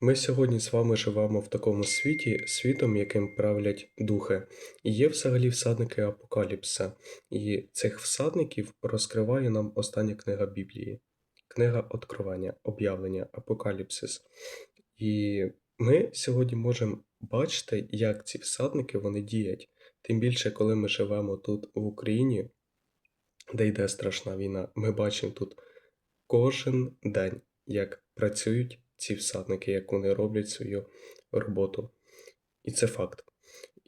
Ми сьогодні з вами живемо в такому світі, світом, яким правлять духи. І є взагалі всадники Апокаліпса, і цих всадників розкриває нам остання книга Біблії, книга Откровення, об'явлення, Апокаліпсис. І ми сьогодні можемо бачити, як ці всадники вони діють. Тим більше, коли ми живемо тут в Україні, де йде страшна війна, ми бачимо тут кожен день, як працюють ці всадники, як вони роблять свою роботу. І це факт.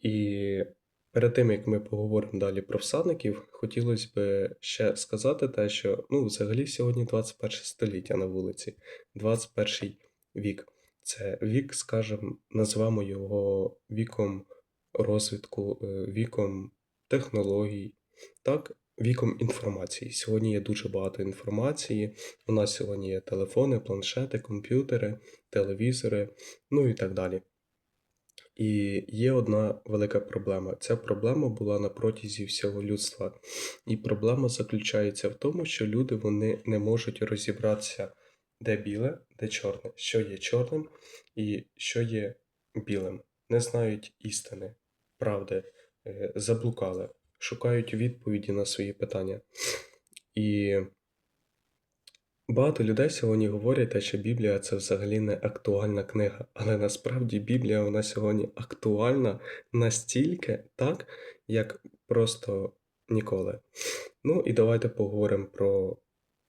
І перед тим, як ми поговоримо далі про всадників, хотілося б ще сказати те, що ну, взагалі сьогодні 21 століття на вулиці, 21 вік. Це вік, скажімо, назвемо його віком розвитку, е, віком технологій, так, віком інформації. Сьогодні є дуже багато інформації. У нас сьогодні є телефони, планшети, комп'ютери, телевізори, ну і так далі. І є одна велика проблема. Ця проблема була на протязі всього людства. І проблема заключається в тому, що люди вони не можуть розібратися, де біле, де чорне, що є чорним і що є білим. Не знають істини, правди, е, заблукали, шукають відповіді на свої питання. І Багато людей сьогодні говорять, що Біблія це взагалі не актуальна книга, але насправді Біблія вона сьогодні актуальна настільки так, як просто ніколи. Ну і давайте поговоримо про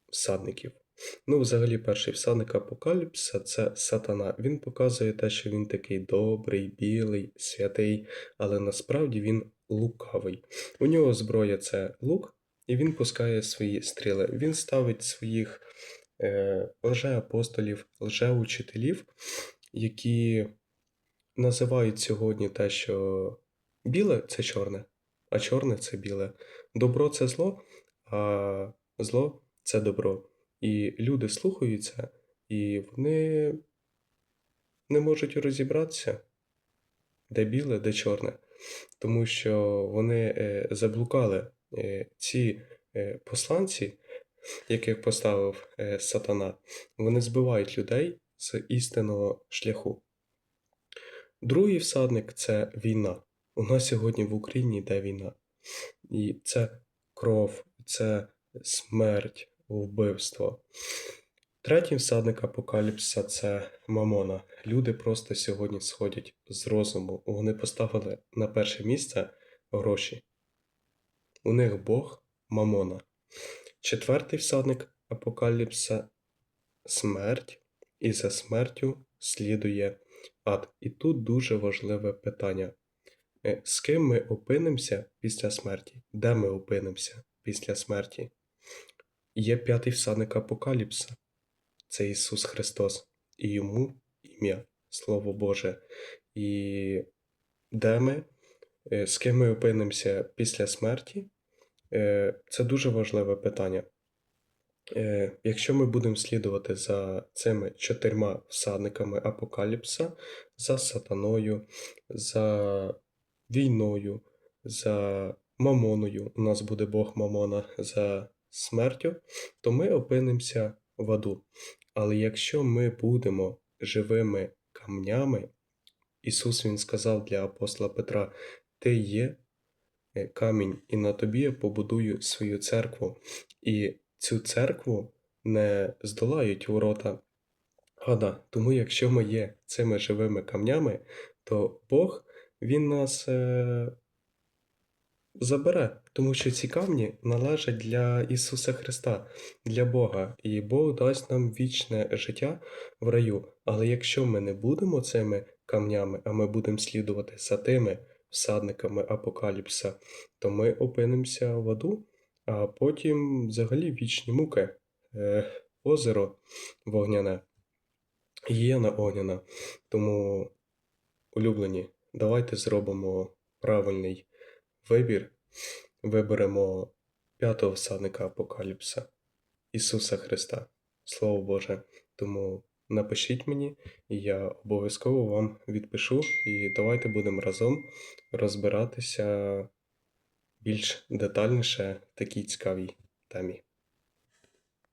всадників. Ну, взагалі, перший всадник Апокаліпса це сатана. Він показує те, що він такий добрий, білий, святий, але насправді він лукавий. У нього зброя це лук, і він пускає свої стріли. Він ставить своїх е, лже-апостолів, лже-учителів, які називають сьогодні те, що біле це чорне, а чорне це біле. Добро це зло, а зло це добро. І люди слухаються, і вони не можуть розібратися, де біле, де чорне. Тому що вони е, заблукали е, ці е, посланці, яких поставив сатана, вони збивають людей з істинного шляху. Другий всадник це війна. У нас сьогодні в Україні йде війна. І це кров, це смерть, вбивство. Третій всадник апокаліпса це мамона. Люди просто сьогодні сходять з розуму. Вони поставили на перше місце гроші. У них Бог мамона. Четвертий всадник апокаліпса смерть, і за смертю слідує ад. І тут дуже важливе питання. Е, З ким ми опинимося після смерті? Де ми опинимося після смерті? Є п'ятий всадник апокаліпса це Ісус Христос, і Йому ім'я, Слово Боже. І де ми, е, з ким ми опинимося після смерті, е, це дуже важливе питання. Е, Якщо ми будемо слідувати за цими чотирма всадниками апокаліпса, за сатаною, за війною, за мамоною, у нас буде Бог Мамона, за смертю, то ми опинимося в аду. Але якщо ми будемо живими камнями, Ісус Він сказав для апостола Петра: Ти є е, камінь, і на тобі я побудую свою церкву. І цю церкву не здолають ворота ада. Тому якщо ми є цими живими камнями, то Бог Він нас е, забере, тому що ці камні належать для Ісуса Христа, для Бога, і Бог дасть нам вічне життя в раю. Але якщо ми не будемо цими камнями, а ми будемо слідувати за тими всадниками апокаліпса, то ми опинимося в аду, а потім взагалі вічні муки, е, озеро вогняне, гієна огняна. Тому, улюблені, давайте зробимо правильний вибір, виберемо п'ятого всадника Апокаліпса Ісуса Христа. Слово Боже. Тому напишіть мені, і я обов'язково вам відпишу, і давайте будемо разом розбиратися більш детальніше в такій цікавій темі.